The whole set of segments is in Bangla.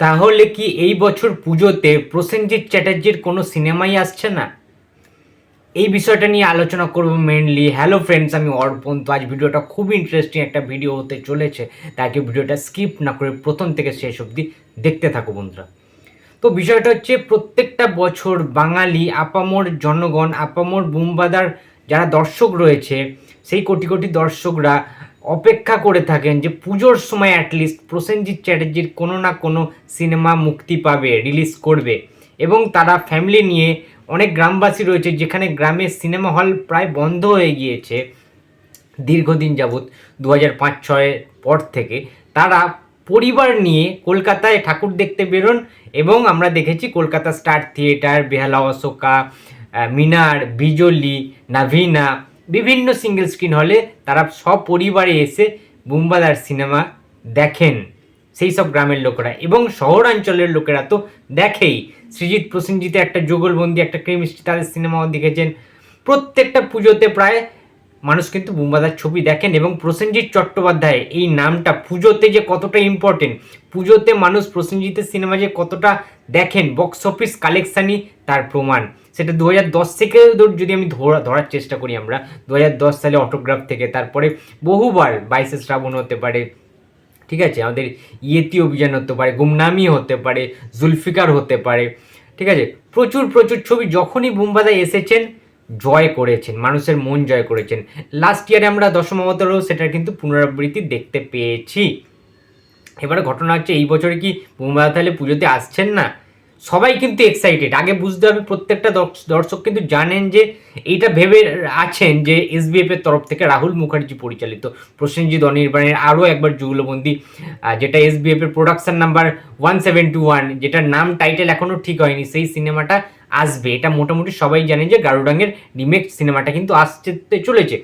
তাহলে কি এই বছর পুজোতে প্রসেনজিৎ চ্যাটার্জির কোনো সিনেমাই আসছে না? এই বিষয়টা নিয়ে আলোচনা করব মেনলি হ্যালো ফ্রেন্ডস আমি অর্পণ। তো আজ ভিডিওটা খুব ইন্টারেস্টিং একটা ভিডিও হতে চলেছে। তাকে ভিডিওটা স্কিপ না করে প্রথম থেকে শেষ অবধি দেখতে থাকো বন্ধুরা। তো বিষয়টা হচ্ছে প্রত্যেকটা বছর বাঙালি, আপামোর জনগণ, আপামোর বুমবাদার যারা দর্শক রয়েছে, সেই কোটি কোটি দর্শকরা অপেক্ষা করে থাকেন যে পুজোর সময় অ্যাটলিস্ট প্রসেনজিৎ চ্যাটার্জির কোনো না কোনো সিনেমা মুক্তি পাবে রিলিজ করবে। এবং তারা ফ্যামিলি নিয়ে অনেক গ্রামবাসী রয়েছে যেখানে গ্রামের সিনেমা হল প্রায় বন্ধ হয়ে গিয়েছে দীর্ঘদিন যাবৎ দু হাজার পাঁচ ছয়ের পর থেকে। তারা পরিবার নিয়ে কলকাতায় ঠাকুর দেখতে বেরোন এবং আমরা দেখেছি কলকাতা স্টার থিয়েটার বেহালা অশোকা মিনার, বিজলি, নাভিনা বিভিন্ন সিঙ্গেল স্ক্রিন হলে তারা সপরিবারে এসে বুম্বাদার সিনেমা দেখেন। সেই সব গ্রামের লোকেরা এবং শহরাঞ্চলের লোকেরা তো দেখেই। সৃজিৎ প্রসেনজিতে একটা যুগলবন্দি, একটা কেমিস্ট্রি তাদের সিনেমাও দেখেছেন। প্রত্যেকটা পুজোতে প্রায় মানুষ কিন্তু বুম্বাদার ছবি দেখেন এবং প্রসেনজিৎ চট্টোপাধ্যায় এই নামটা পুজোতে যে কতটা ইম্পর্টেন্ট পুজোতে মানুষ প্রসেনজিতের সিনেমা যে কতটা দেখেন বক্স অফিস কালেকশানই তার প্রমাণ। সেটা দু হাজার দশ থেকে যদি আমি ধরা ধরার চেষ্টা করি আমরা দু হাজার দশ সালে অটোগ্রাফ থেকে, তারপরে বহুবার বাইশে শ্রাবণ হতে পারে, ঠিক আছে? আমাদের ইয়েতি অভিযান হতে পারে, গুমনামি হতে পারে, জুলফিকার হতে পারে, ঠিক আছে? প্রচুর প্রচুর ছবি যখনই বুম্বাদা এসেছেন, জয় করেছেন, মানুষের মন জয় করেছেন। লাস্ট ইয়ারে আমরা দশম অবতারও সেটার কিন্তু পুনরাবৃত্তি দেখতে পেয়েছি। এবারে ঘটনা হচ্ছে, এই বছরে কি বুম্বাদা তাহলে পুজোতে আসছেন না? সবাই কিন্তু এক্সাইটেড আগে বুঝতে হবে প্রত্যেকটা দর্শ- দর্শক কিন্তু জানেন যে এইটা ভেবে আছেন যে এসবিএফ এর তরফ থেকে রাহুল মুখার্জি পরিচালিত। প্রসেনজিৎ অনির্বাণের আরও একবার যুগলবন্দি যেটা এসবিএফ এর production number one seven two one যেটার নাম টাইটেল এখনও ঠিক হয়নি, সেই সিনেমাটা আসবে। এটা মোটামুটি সবাই জানে যে গারুডাঙ্গের রিমেক সিনেমাটা কিন্তু আসতে চলেছে।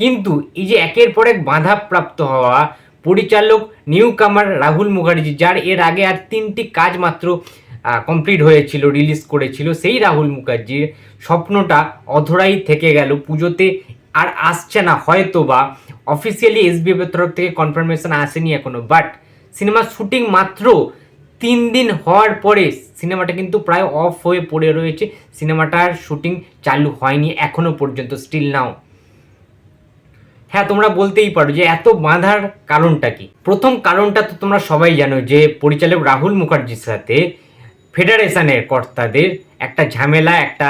কিন্তু এই যে একের পর এক বাধা প্রাপ্ত হওয়া পরিচালক নিউ কামার রাহুল মুখার্জি, যার এর আগে আর তিনটি কাজ মাত্র কমপ্লিট হয়েছিল রিলিজ করেছিল সেই রাহুল মুখার্জির স্বপ্নটা অধরাই থেকে গেল পুজোতে আর আসছে না হয়তো বা অফিসিয়ালি এসবিএফ এর তরফ থেকে কনফার্মেশন আসেনি এখনও বাট সিনেমার শুটিং মাত্র তিন দিন হওয়ার পরে সিনেমাটা কিন্তু প্রায় অফ হয়ে পড়ে রয়েছে। সিনেমাটার শুটিং চালু হয়নি এখনও পর্যন্ত স্টিল নাও হ্যাঁ তোমরা বলতেই পারো যে এত বাঁধার কারণটা কি? প্রথম কারণটা তো তোমরা সবাই জানো যে পরিচালক রাহুল মুখার্জির সাথে ফেডারেশনের কর্তাদের একটা ঝামেলা, একটা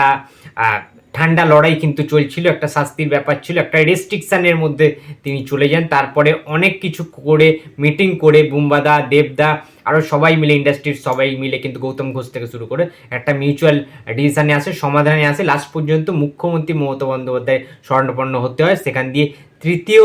ঠান্ডা লড়াই কিন্তু চলছিল, একটা শাস্তির ব্যাপার ছিল, একটা রেস্ট্রিকশানের মধ্যে তিনি চলে যান। তারপরে অনেক কিছু করে মিটিং করে বুম্বাদা, দেবদা আরও সবাই মিলে ইন্ডাস্ট্রির সবাই মিলে কিন্তু গৌতম ঘোষ থেকে শুরু করে একটা মিউচুয়াল ডিসিশনে আসে, সমাধানে আসে। লাস্ট পর্যন্ত মুখ্যমন্ত্রী মমতা বন্দ্যোপাধ্যায় স্বর্ণপন্ন হতে হয়। সেখান দিয়ে তৃতীয়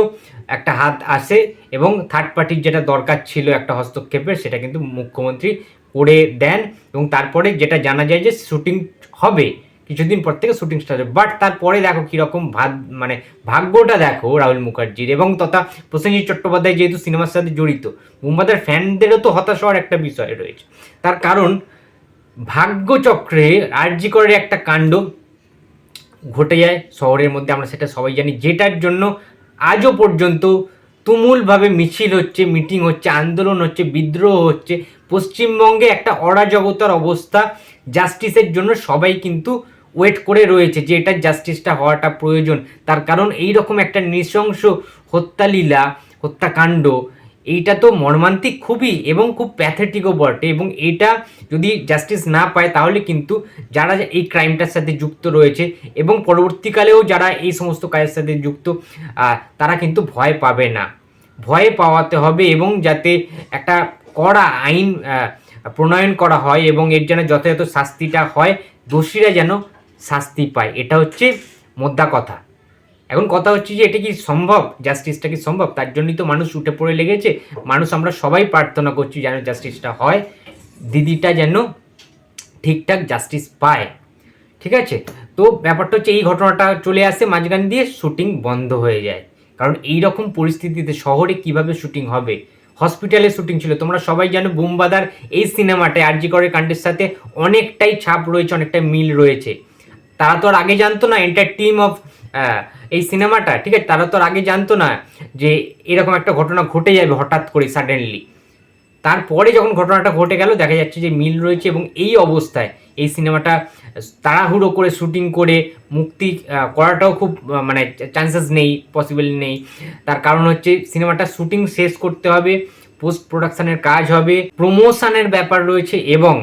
একটা হাত আসে এবং থার্ড পার্টির যেটা দরকার ছিল একটা হস্তক্ষেপের, সেটা কিন্তু মুখ্যমন্ত্রী করে দেন এবং তারপরে যেটা জানা যায় যে শুটিং হবে, কিছুদিন পর থেকে শুটিং স্টার্ট হবে। বাট তারপরে দেখো কীরকম ভাগ মানে ভাগ্যটা দেখো রাহুল মুখার্জির এবং তথা প্রসেনজিৎ চট্টোপাধ্যায় যেহেতু সিনেমার সাথে জড়িত মুম্বাদের ফ্যানদেরও তো হতাশ হওয়ার একটা বিষয় রয়েছে। তার কারণ ভাগ্যচক্রে আর্যিকরের একটা কাণ্ড ঘটে যায় শহরের মধ্যে, আমরা সেটা সবাই জানি, যেটার জন্য আজও পর্যন্ত তুমুলভাবে মিছিল হচ্ছে, মিটিং হচ্ছে, আন্দোলন হচ্ছে, বিদ্রোহ হচ্ছে। পশ্চিমবঙ্গে একটা অরাজকতার অবস্থা, জাস্টিসের জন্য সবাই কিন্তু ওয়েট করে রয়েছে যে এটা জাস্টিসটা হওয়াটা প্রয়োজন। তার কারণ এই রকম একটা নৃশংস হত্যালীলা, হত্যাকাণ্ড এইটা তো মর্মান্তিক খুবই এবং খুব প্যাথেটিকও বটে এবং এটা যদি জাস্টিস না পায় তাহলে কিন্তু যারা এই ক্রাইমটার সাথে যুক্ত রয়েছে এবং পরবর্তীকালেও যারা এই সমস্ত কাজের সাথে যুক্ত তারা কিন্তু ভয় পাবে না। ভয় পাওয়াতে হবে এবং যাতে একটা কড়া আইন প্রণয়ন করা হয় এবং এর যেন যথাযথ শাস্তিটা হয়, দোষীরা যেন শাস্তি পায়। এটা হচ্ছে মোদ্দা কথা। এখন কথা হচ্ছে যে এটা কি সম্ভব? জাস্টিসটা কি সম্ভব? তার জন্যই তো মানুষ উঠে পড়ে লেগেছে। মানুষ আমরা সবাই প্রার্থনা করছি যেন জাস্টিসটা হয়। দিদিটা যেন ঠিকঠাক জাস্টিস পায়। ঠিক আছে? তো ব্যাপারটা হচ্ছে এই ঘটনাটা চলে আসে মাঝখান দিয়ে শুটিং বন্ধ হয়ে যায়। কারণ এই রকম পরিস্থিতিতে শহরে কীভাবে শুটিং হবে? হসপিটালে শুটিং ছিল। তোমরা সবাই জানো বুমবাদার এই সিনেমাটায় আরজি করের কাণ্ডের সাথে অনেকটাই ছাপ রয়েছে, অনেকটাই মিল রয়েছে। তারা তো আর আগে জানতো না এন্টার টিম অফ এই সিনেমাটা, ঠিক আছে? তারা তো আগে জানতো না যে এরকম একটা ঘটনা ঘটে যাবে হঠাৎ করে সাডেনলি তারপরে যখন ঘটনাটা ঘটে গেল, দেখা যাচ্ছে যে মিল রয়েছে এবং এই অবস্থায় এই সিনেমাটা তাড়াহুড়ো করে শুটিং করে মুক্তি করাটাও খুব মানে চান্সেস নেই পসিবল নেই। তার কারণ হচ্ছে সিনেমাটা শুটিং শেষ করতে হবে পোস্ট প্রোডাকশানের কাজ হবে প্রমোশনের ব্যাপার রয়েছে এবং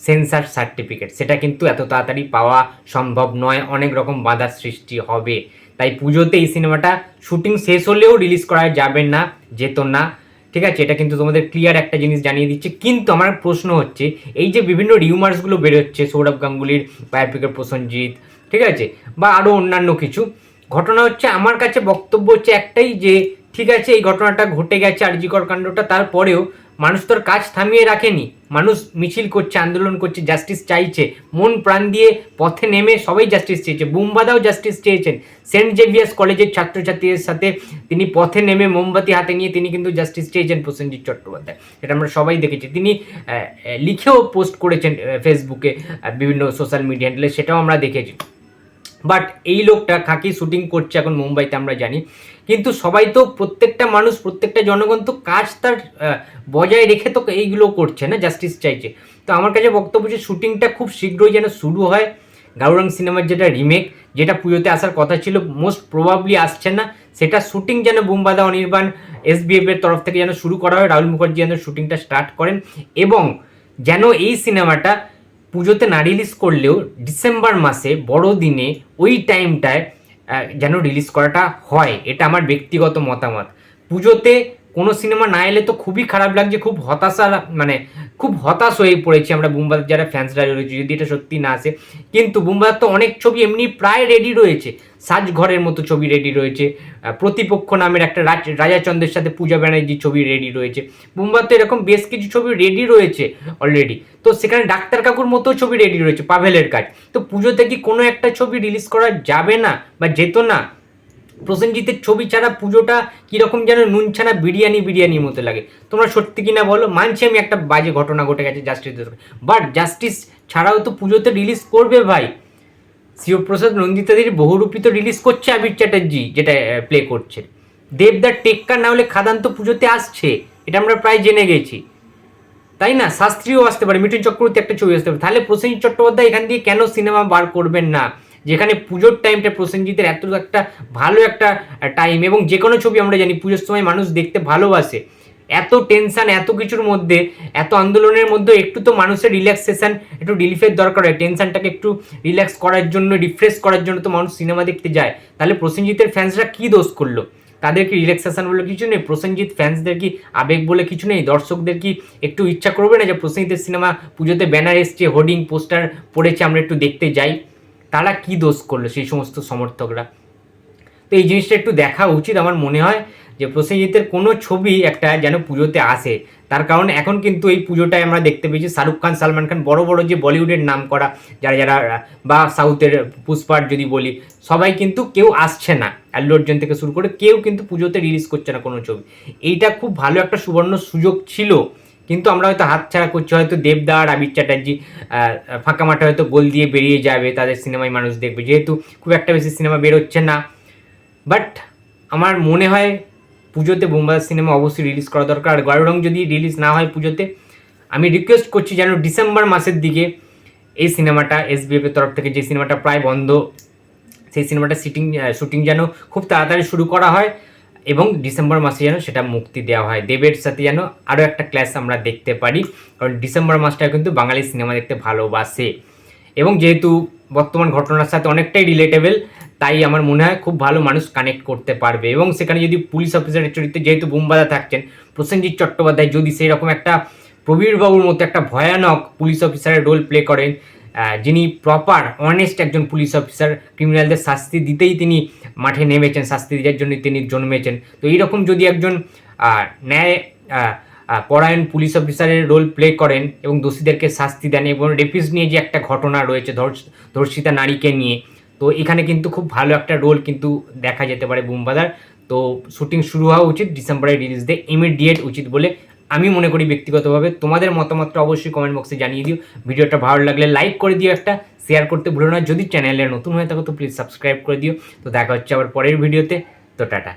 সেন্সার সার্টিফিকেট সেটা কিন্তু এত তাড়াতাড়ি পাওয়া সম্ভব নয়, অনেক রকম বাধার সৃষ্টি হবে। তাই পুজোতে এই সিনেমাটা শুটিং শেষ হলেও রিলিজ করা যাবে না, যেত না। ঠিক আছে, এটা কিন্তু তোমাদের ক্লিয়ার একটা জিনিস জানিয়ে দিচ্ছে। কিন্তু আমার প্রশ্ন হচ্ছে, এই যে বিভিন্ন রিউমার্সগুলো বেরোচ্ছে, সৌরভ গাঙ্গুলির বায়োপিকের প্রসঞ্জিৎ ঠিক আছে, বা আরও অন্যান্য কিছু, ঘটনা হচ্ছে আমার কাছে বক্তব্য হচ্ছে একটাই যে, ঠিক আছে, এই ঘটনাটা ঘটে গেছে আর আরজিকর কাণ্ডটা তারপরেও মানুষ তোর কাজ থামিয়ে রাখেনি। মানুষ মিছিল করছে, আন্দোলন করছে জাস্টিস চাইছে। মন প্রাণ দিয়ে পথে নেমে সবাই জাস্টিস চেয়েছে। বুম্বাদাও জাস্টিস চেয়েছেন। সেন্ট জেভিয়ার্স কলেজের ছাত্রছাত্রীদের সাথে তিনি পথে নেমে মোমবাতি হাতে নিয়ে তিনি কিন্তু জাস্টিস চেয়েছেন প্রসেনজিৎ চট্টোপাধ্যায়। এটা আমরা সবাই দেখেছি। তিনি লিখেও পোস্ট করেছেন ফেসবুকে বিভিন্ন সোশ্যাল মিডিয়া হ্যান্ডেলে সেটাও আমরা দেখেছি। বাট এই লোকটা খাকি শুটিং করছে এখন মুম্বাইতে, আমরা জানি। কিন্তু সবাই তো প্রত্যেকটা মানুষ, প্রত্যেকটা জনগণ তো কাজ তার বজায় রেখে তো এইগুলো করছে না জাস্টিস চাইছে। তো আমার কাছে বক্তব্য যে শুটিংটা খুব শীঘ্রই যেন শুরু হয় গাউরাং সিনেমার যেটা রিমেক যেটা পুজোতে আসার কথা ছিল মোস্ট প্রবাবলি আসছে না, সেটা শুটিং যেন বুম্বাদা, অনির্বাণ এসবিএফ এর তরফ থেকে যেন শুরু করা হয়, রাহুল মুখার্জি যেন শুটিংটা স্টার্ট করেন এবং যেন এই সিনেমাটা পুজোতে না রিলিজ করলেও ডিসেম্বর মাসে, বড়দিনে ওই টাইমটায় যেন রিলিজ করাটা হয়। এটা আমার ব্যক্তিগত মতামত। পুজোতে কোনো সিনেমা না এলে তো খুবই খারাপ লাগছে, খুব হতাশা মানে খুব হতাশ হয়ে পড়েছি আমরা বুম্বাদার যারা ফ্যান্সরা রয়েছে, যদি এটা সত্যি না আসে। কিন্তু বুম্বাদার তো অনেক ছবি এমনি প্রায় রেডি রয়েছে। সাজঘরের মতো ছবি রেডি রয়েছে। প্রতিপক্ষ নামের একটা রাজ- রাজাচন্দ্রের সাথে পূজা ব্যানার্জির ছবি রেডি রয়েছে। বুম্বার তো এরকম বেশ কিছু ছবি রেডি রয়েছে অলরেডি তো সেখানে ডাক্তার কাকুর মতো ছবি রেডি রয়েছে, পাভেলের কাজ। তো পুজোতে কি কোনো একটা ছবি রিলিজ করা যাবে না বা যেত না? প্রসেনজিতের ছবি ছাড়া পুজোটা কীরকম যেন নুন ছাড়া বিরিয়ানি বিরিয়ানির মতো লাগে। তোমরা সত্যি কিনা বলো? মানছি আমি একটা বাজে ঘটনা ঘটে গেছে জাস্টিস বাট জাস্টিস ছাড়াও তো পুজোতে রিলিজ করবে ভাই। শিবপ্রসাদ নন্দিতাদের বহুরূপী তো রিলিজ করছে আবির চ্যাটার্জি, যেটা প্লে করছে। দেবদার টেক্কা না হলে খাদান তো পুজোতে আসছে, এটা আমরা প্রায় জেনে গেছি। তাই না? শাস্ত্রীও আসতে পারে। মিঠুন চক্রবর্তী একটা ছবি আসতে পারে। তাহলে প্রসেনজিৎ চট্টোপাধ্যায় এখান দিয়ে কেন সিনেমা বার করবেন না? যেখানে পুজোর টাইমটা প্রসেনজিতের এত একটা ভালো একটা টাইম এবং যে কোনো ছবি আমরা জানি, পুজোর সময় মানুষ দেখতে ভালোবাসে। এত টেনশান এত কিছুর মধ্যে, এত আন্দোলনের মধ্যে একটু তো মানুষের রিল্যাক্সেশন একটু রিলিফের দরকার হয়। টেনশনটাকে একটু রিল্যাক্স করার জন্য রিফ্রেশ করার জন্য তো মানুষ সিনেমা দেখতে যায়। তাহলে প্রসেনজিতের ফ্যান্সরা কী দোষ করল? তাদের কি রিল্যাক্সেশন বলে কিছু নেই? প্রসেনজিৎ ফ্যান্সদের কি আবেগ বলে কিছু নেই? দর্শকদের কি একটু ইচ্ছা করবে না যে প্রসেনজিতের সিনেমা পুজোতে ব্যানার এসছে হোর্ডিং পোস্টার পড়েছে, আমরা একটু দেখতে যাই? তারা কি দোষ করল সেই সমস্ত সমর্থকরা? তো এই জিনিসটা একটু দেখা উচিত আমার মনে হয় যে প্রসেনজিতের কোনো ছবি একটা যেন পুজোতে আসে। তার কারণ এখন কিন্তু এই পুজোটায় আমরা দেখতে পেয়েছি শাহরুখ খান, সালমান খান বড় বড় যে বলিউডের নাম করা যারা যারা বা সাউথের পুষ্পার যদি বলি, সবাই কিন্তু কেউ আসছে না। আল্লু অর্জুন থেকে শুরু করে কেউ কিন্তু পুজোতে রিলিজ করছে না কোনো ছবি। এইটা খুব ভালো একটা সুবর্ণ সুযোগ ছিল। কিন্তু আমরা হয়তো হাতছাড়া করছি, হয়তো দেবদার, আবির চ্যাটার্জি ফাঁকা মাঠে হয়তো গোল দিয়ে বেরিয়ে যাবে, তাদের সিনেমায় মানুষ দেখবে। যেহেতু খুব একটা বেশি সিনেমা বেরোচ্ছে না। বাট আমার মনে হয় পুজোতে বোম্বাই সিনেমা অবশ্যই রিলিজ করা দরকার। আর গয়রং যদি রিলিজ না হয় পুজোতে, আমি রিকোয়েস্ট করছি যেন ডিসেম্বর মাসের দিকে এই সিনেমাটা এসবিএফের তরফ থেকে, যে সিনেমাটা প্রায় বন্ধ, সেই সিনেমাটা শুটিং শুটিং যেন খুব তাড়াতাড়ি শুরু করা হয়। এবং ডিসেম্বর মাসে যেন সেটা মুক্তি দেওয়া হয়। দেবের সাথে যেন আরও একটা ক্লাস আমরা দেখতে পারি। কারণ ডিসেম্বর মাসটা কিন্তু বাঙালি সিনেমা দেখতে ভালোবাসে। এবং যেহেতু বর্তমান ঘটনার সাথে অনেকটাই রিলেটেবল তাই আমার মনে হয় খুব ভালো মানুষ কানেক্ট করতে পারবে। এবং সেখানে যদি পুলিশ অফিসারের চরিত্রে যেহেতু বুম্বাদা থাকছেন, প্রসেনজিৎ চট্টোপাধ্যায় যদি সেই রকম একটা প্রবীরবাবুর মতো একটা ভয়ানক পুলিশ অফিসারের রোল প্লে করেন যিনি প্রপার অনেস্ট একজন পুলিশ অফিসার ক্রিমিনালদের শাস্তি দিতেই তিনি মাঠে নেমেছেন, শাস্তি দেওয়ার জন্য তিনি জন্মেছেন। তো এইরকম যদি একজন ন্যায় পরায়ণ পুলিশ অফিসারের রোল প্লে করেন এবং দোষীদেরকে শাস্তি দেন এবং রেপিস নিয়ে যে একটা ঘটনা রয়েছে ধর্ষ- ধর্ষিতা নারীকে নিয়ে, তো এখানে কিন্তু খুব ভালো একটা রোল কিন্তু দেখা যেতে পারে বুমবাদার। তো শুটিং শুরু হওয়া উচিত ডিসেম্বরে রিলিজ দিয়ে ইমিডিয়েট উচিত বলে আমি মনে করি ব্যক্তিগতভাবে তোমাদের মতামতটা অবশ্যই কমেন্ট বক্সে জানিয়ে দিও। ভিডিওটা ভালো লাগলে লাইক করে দিও একটা শেয়ার করতে ভুলো না। যদি চ্যানেলে নতুন হয়ে থাকো তো প্লিজ সাবস্ক্রাইব করে দিও। তো দেখা হচ্ছে আবার পরের ভিডিওতে তো টাটা।